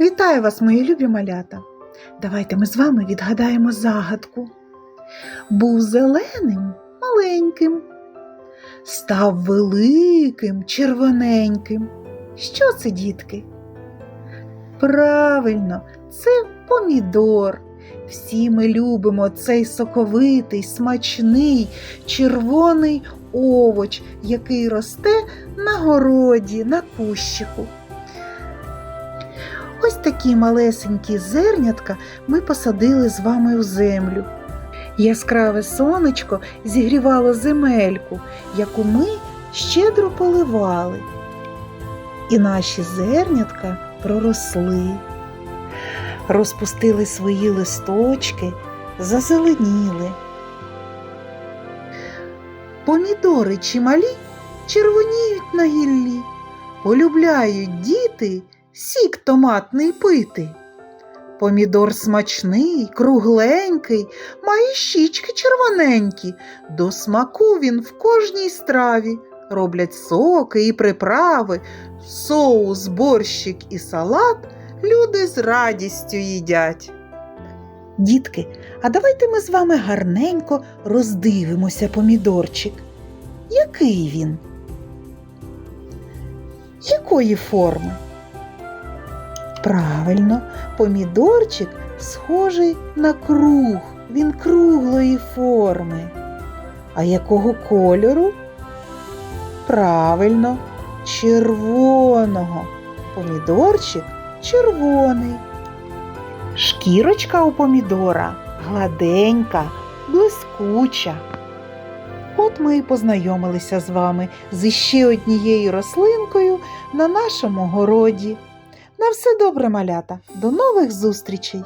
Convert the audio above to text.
Вітаю вас, мої любі малята! Давайте ми з вами відгадаємо загадку. Був зеленим маленьким, став великим червоненьким. Що це, дітки? Правильно, це помідор. Всі ми любимо цей соковитий, смачний, червоний овоч, який росте на городі, на кущику. Ось такі малесенькі зернятка ми посадили з вами у землю. Яскраве сонечко зігрівало земельку, яку ми щедро поливали. І наші зернятка проросли, розпустили свої листочки, зазеленіли. Помідори чималі червоніють на гіллі, полюбляють діти сік томатний пити. Помідор смачний, кругленький, має щічки червоненькі, до смаку він в кожній страві. Роблять соки і приправи, соус, борщик і салат люди з радістю їдять. Дітки, а давайте ми з вами гарненько роздивимося помідорчик. Який він? Якої форми? Правильно, помідорчик схожий на круг, він круглої форми. А якого кольору? Правильно, червоного. Помідорчик червоний. Шкірочка у помідора гладенька, блискуча. От ми і познайомилися з вами з іще однією рослинкою на нашому городі. На все добре, малята. До нових зустрічей!